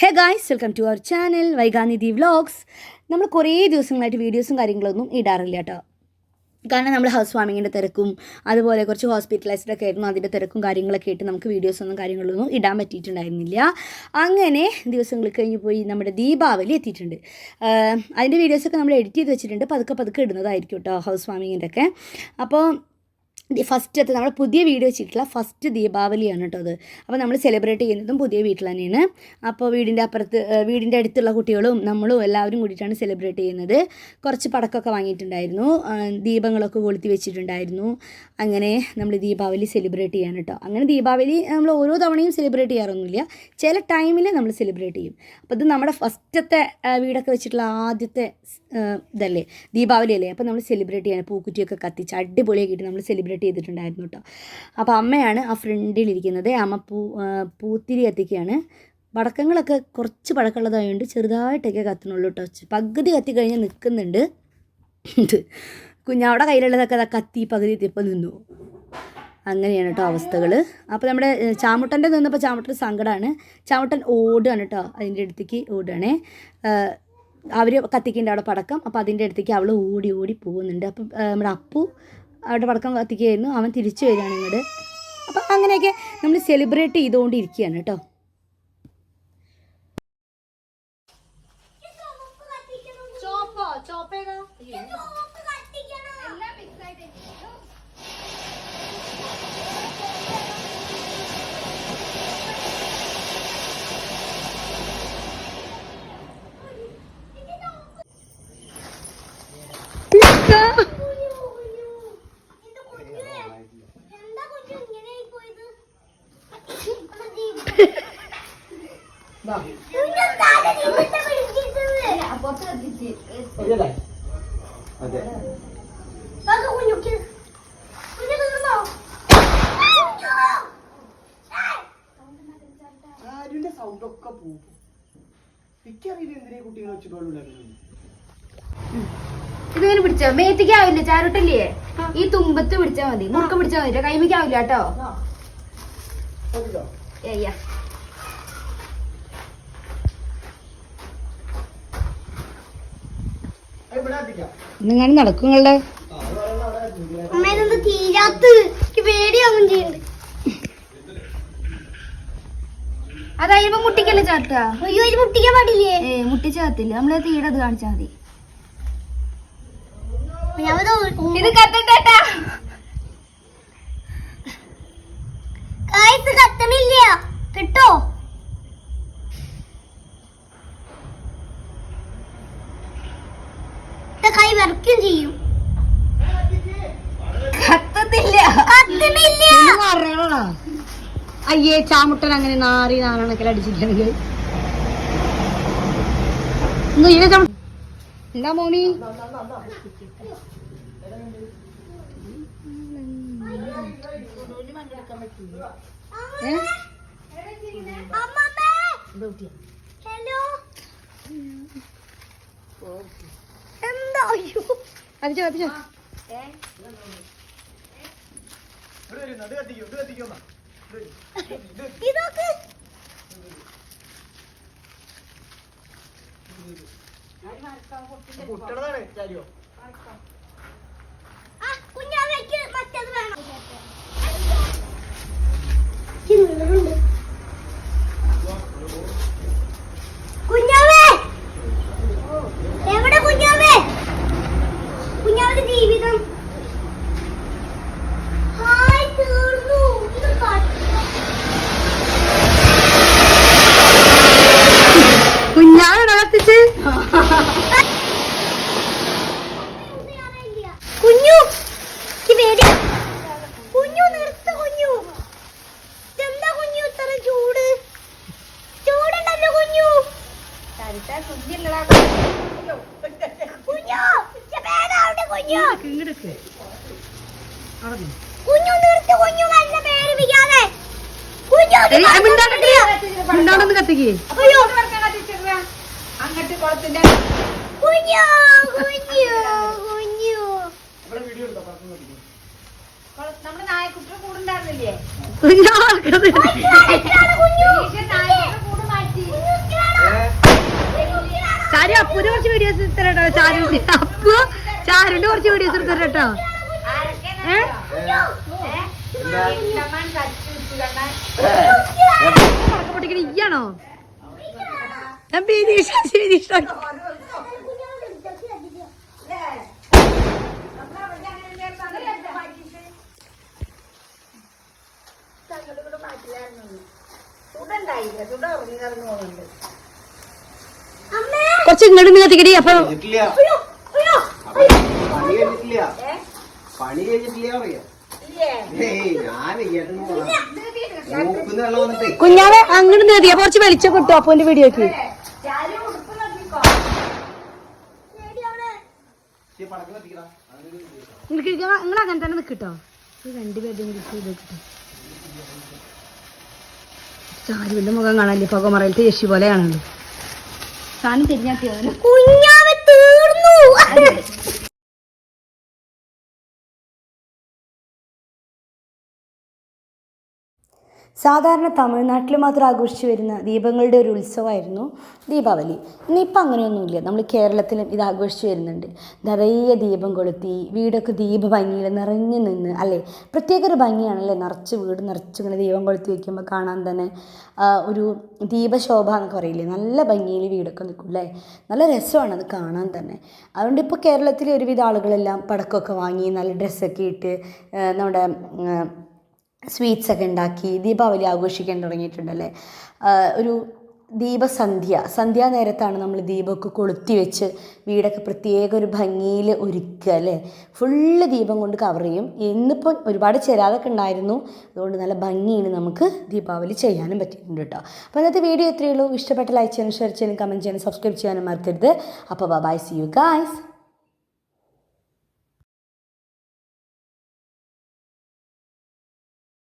Hey guys welcome to our channel Vaiganidhi vlogs നമ്മൾ കുറേ ദിവസങ്ങളായിട്ട് വീഡിയോസും കാര്യങ്ങളൊന്നും ഇടാറില്ല കേട്ടോ. കാരണം നമ്മൾ ഹൗസ് വാമിങ്ങിന്റെ തിരക്കും അതുപോലെ കുറച്ച് ഹോസ്പിറ്റലൈസ്ഡ് ഒക്കെ ആയിരുന്നു അതിന്റെ തിരക്കും കാര്യങ്ങളൊക്കെ ആയിട്ട് നമുക്ക് വീഡിയോസൊന്നും കാര്യങ്ങളൊന്നും ഇടാൻ പറ്റിയിട്ടുണ്ടായിരുന്നില്ല. അങ്ങനെ ദിവസങ്ങൾ കഴിഞ്ഞ് പോയി നമ്മുടെ ദീപാവലി എത്തിയിട്ടുണ്ട്. അതിന്റെ വീഡിയോസൊക്കെ നമ്മൾ എഡിറ്റ് ചെയ്ത് വെച്ചിട്ടുണ്ട് പതുക്കെ പതുക്കെ ഇടുന്നതായിരിക്കും കേട്ടോ ഹൗസ് വാമിങ്ങിന്റെ ഒക്കെ. അപ്പോൾ ഫസ്റ്റത്തെ നമ്മൾ പുതിയ വീട് വെച്ചിട്ടുള്ള ഫസ്റ്റ് ദീപാവലിയാണ് കേട്ടോ അത്. അപ്പോൾ നമ്മൾ സെലിബ്രേറ്റ് ചെയ്യുന്നതും പുതിയ വീട്ടിൽ തന്നെയാണ്. അപ്പോൾ വീടിന്റെ അപ്പുറത്ത് വീടിന്റെ അടുത്തുള്ള കുട്ടികളും നമ്മളും എല്ലാവരും കൂടിയിട്ടാണ് സെലിബ്രേറ്റ് ചെയ്യുന്നത്. കുറച്ച് പടക്കമൊക്കെ വാങ്ങിയിട്ടുണ്ടായിരുന്നു. ദീപങ്ങളൊക്കെ കൊളുത്തി വെച്ചിട്ടുണ്ടായിരുന്നു. അങ്ങനെ നമ്മൾ ദീപാവലി സെലിബ്രേറ്റ് ചെയ്യാൻ കേട്ടോ. അങ്ങനെ ദീപാവലി നമ്മൾ ഓരോ തവണയും സെലിബ്രേറ്റ് ചെയ്യാറൊന്നുമില്ല. ചില ടൈമിൽ നമ്മൾ സെലിബ്രേറ്റ് ചെയ്യും. അപ്പോൾ ഇത് നമ്മുടെ ഫസ്റ്റത്തെ വീടൊക്കെ വെച്ചിട്ടുള്ള ആദ്യത്തെ ഇതല്ലേ ദീപാവലി അല്ലേ? അപ്പോൾ നമ്മൾ സെലിബ്രേറ്റ് ചെയ്യാൻ പൂക്കുറ്റിയൊക്കെ കത്തിച്ച് അടിപൊളിയാക്കിയിട്ട് നമ്മൾ സെലിബ്രേറ്റ് ചെയ്തിട്ടുണ്ടായിരുന്നു കേട്ടോ അപ്പോൾ അമ്മയാണ് ആ ഫ്രണ്ടിലിരിക്കുന്നത്. അമ്മ പൂ പൂത്തിരി കത്തിക്കുകയാണ് പടക്കങ്ങളൊക്കെ കുറച്ച് പടക്കമുള്ളതായതുകൊണ്ട് ചെറുതായിട്ടൊക്കെ കത്തുന്നുള്ളൂ കേട്ടോ പകുതി കത്തി കഴിഞ്ഞ് നിൽക്കുന്നുണ്ട് കുഞ്ഞവിടെ കയ്യിലുള്ളതൊക്കെ ദാ കത്തി പകുതി എത്തിയപ്പോൾ നിന്നു. അങ്ങനെയാണ് കേട്ടോ അവസ്ഥകൾ അപ്പോൾ നമ്മുടെ ചാമുട്ടന്റെ നിന്നപ്പോൾ ചാമുട്ടൻ സങ്കടമാണ് ചാമുട്ടൻ ഓടുകയാണ് കേട്ടോ അതിന്റെ അടുത്തേക്ക് ഓടുകയാണേ. അവർ കത്തിക്കേണ്ട അവിടെ പടക്കം. അപ്പോൾ അതിന്റെ അടുത്തേക്ക് അവൾ ഓടി ഓടി പോകുന്നുണ്ട്. അപ്പം നമ്മുടെ അപ്പു അവിടെ പടക്കം കത്തിക്കുകയായിരുന്നു. അവൻ തിരിച്ചു വരികയാണ് ഇങ്ങോട്ട്. അപ്പം അങ്ങനെയൊക്കെ നമ്മൾ സെലിബ്രേറ്റ് ചെയ്തുകൊണ്ടിരിക്കുകയാണ് കേട്ടോ. ചോപ്പോ ചോപ്പേതാ അതെ. ആരുടെ സൗണ്ട് ഒക്കെ പോകും. എനിക്കറിയില്ല എന്തിനാ കുട്ടികളെ വെച്ചിട്ടുള്ളൂ ഇതിങ്ങനെ പിടിച്ചോ? മേത്തിക്കാവില്ല ചാരുട്ടല്ലേ? ഈ തുമ്പത്ത് പിടിച്ചാ മതി. മുറുക്കം പിടിച്ചാ മതി. കൈമിക്കാവില്ല കേട്ടോ ഏയ്യ നിങ്ങൾ നടക്കും നിങ്ങളുടെ അതായത് മുട്ടിക്കല്ലേ അയ്യോ ഇത് മുട്ടിക്കാൻ പാടില്ലേ? ഏ മുട്ടിച്ച നമ്മളെ നമ്മൾ അത് കാണിച്ചാ മതി. ഇത് കത്തട്ടാ കത്തണില്ല. കിട്ടോ? എന്റെ കൈ വിറയ്ക്കും ചെയ്യും കത്തത്തില്ല കത്തണില്ല അറിയണോടാ അയ്യേ ചാമുട്ടൻ അങ്ങനെ നാറി നാരണക്കൽ അടിച്ചിട്ടുണ്ടെങ്കിൽ എന്താ മോണി? ഹലോ. എന്താ അയ്യോ. ഇത് ഇത് ഇതൊക്കെ. കുഞ്ഞാവേക്ക് മറ്റേത് വേണം. ഈ നീളുണ്ട്. കുഞ്ഞാവേ എവിടെ കുഞ്ഞാവേ കുഞ്ഞാവിന്റെ ജീവിതം ഹായ് തീർന്നു ഇത് കട്ട കുഞ്ഞാണോ കത്തിച്ച് കുഞ്ഞു ഈ പേടി കുഞ്ഞു നിർത്ത കുഞ്ഞു എന്താ കുഞ്ഞു ഇത്ര ചൂട് ചൂടുണ്ടല്ലോ കുഞ്ഞു കുഞ്ഞു ഈ പേരാവട്ടെ കുഞ്ഞു കുഞ്ഞു നിർത്ത കുഞ്ഞു നല്ല പേര് വിളിക്കാതെ കുഞ്ഞു ഇത് കത്തില്ല. മിണ്ടാണ്ടൊന്ന് കത്തിക്കേ. അങ്ങട്ട് കുളത്തിന്റെ കുഞ്ഞു കുഞ്ഞു കുഞ്ഞു. നമ്മുടെ നായക്കുട്ടി കൂടുണ്ടായിരുന്നില്ലേ കുഞ്ഞാ കുഞ്ഞു നായക്കുട്ടി കൂട് മാറ്റി കുഞ്ഞു വീഡിയോസ് എടുത്തരട്ടോ ചാരുവിന്റെ അപ്പു ചാരുവിന്റെ കുറച്ച് വീഡിയോസ് എടുത്തരട്ടോ പൊട്ടിക്കണ ഇയാണോ ഞാൻ ബിനീഷ ബിനീഷ കുറച്ച് ഇങ്ങോട്ട് നിങ്ങൾ കത്തിക്കടി. അപ്പൊ പണി കഴിഞ്ഞിട്ടില്ല. കുഞ്ഞാവെ അങ്ങോട്ട് നിർത്തിയാ കുറച്ച് വെളിച്ചം കിട്ടും അപ്പോന്റെ വീഡിയോക്ക്. നിങ്ങൾ അങ്ങനെ തന്നെ നിൽക്കട്ടോ രണ്ടുപേരുടെയും ചെയ്തിട്ട് ചാരുവിന്റെ മുഖം കാണാല്ലേ പുക മറയിലത്തെ യശി പോലെ കാണുള്ളൂ സാധനം തിരിഞ്ഞാട്ടിയോ കുഞ്ഞാവെ സാധാരണ തമിഴ്നാട്ടിൽ മാത്രം ആഘോഷിച്ചു വരുന്ന ദീപങ്ങളുടെ ഒരു ഉത്സവമായിരുന്നു ദീപാവലി. ഇന്നിപ്പോൾ അങ്ങനെയൊന്നുമില്ല. നമ്മൾ കേരളത്തിലും ഇത് ആഘോഷിച്ചു വരുന്നുണ്ട്. നിറയെ ദീപം കൊളുത്തി വീടൊക്കെ ദീപ ഭംഗിയിൽ നിറഞ്ഞു നിന്ന് അല്ലേ? പ്രത്യേക ഒരു ഭംഗിയാണല്ലേ? നിറച്ച് വീട് നിറച്ച് ഇങ്ങനെ ദീപം കൊളുത്തി വയ്ക്കുമ്പോൾ കാണാൻ തന്നെ ഒരു ദീപശോഭ എന്നൊക്കെ പറയില്ലേ? നല്ല ഭംഗിയിൽ വീടൊക്കെ നിൽക്കും അല്ലേ? നല്ല രസമാണ് അത് കാണാൻ തന്നെ. അതുകൊണ്ട് ഇപ്പോൾ കേരളത്തിലെ ഒരുവിധ ആളുകളെല്ലാം പടക്കമൊക്കെ വാങ്ങി നല്ല ഡ്രസ്സൊക്കെ ഇട്ട് നമ്മുടെ സ്വീറ്റ്സ് ഒക്കെ ഉണ്ടാക്കി ദീപാവലി ആഘോഷിക്കാൻ തുടങ്ങിയിട്ടുണ്ടല്ലേ? ഒരു ദീപസന്ധ്യ. സന്ധ്യാ നേരത്താണ് നമ്മൾ ദീപമൊക്കെ കൊളുത്തി വെച്ച് വീടൊക്കെ പ്രത്യേക ഒരു ഭംഗിയിൽ ഒരുക്കുക അല്ലേ? ഫുള്ള് ദീപം കൊണ്ട് കവർ ചെയ്യും. ഇന്നിപ്പോൾ ഒരുപാട് ചെരാതൊക്കെ ഉണ്ടായിരുന്നു. അതുകൊണ്ട് നല്ല ഭംഗിയിൽ നമുക്ക് ദീപാവലി ചെയ്യാനും പറ്റിയിട്ടുണ്ട് കേട്ടോ. അപ്പോൾ ഇന്നത്തെ വീഡിയോ എത്രയുള്ളൂ ഇഷ്ടപ്പെട്ട ലൈക്ക് ചെയ്യാനും ഷെയർ ചെയ്യാനും കമന്റ് ചെയ്യാനും സബ്സ്ക്രൈബ് ചെയ്യാനും മറക്കരുത്. അപ്പോൾ ബൈ സി യു ഗായ്സ്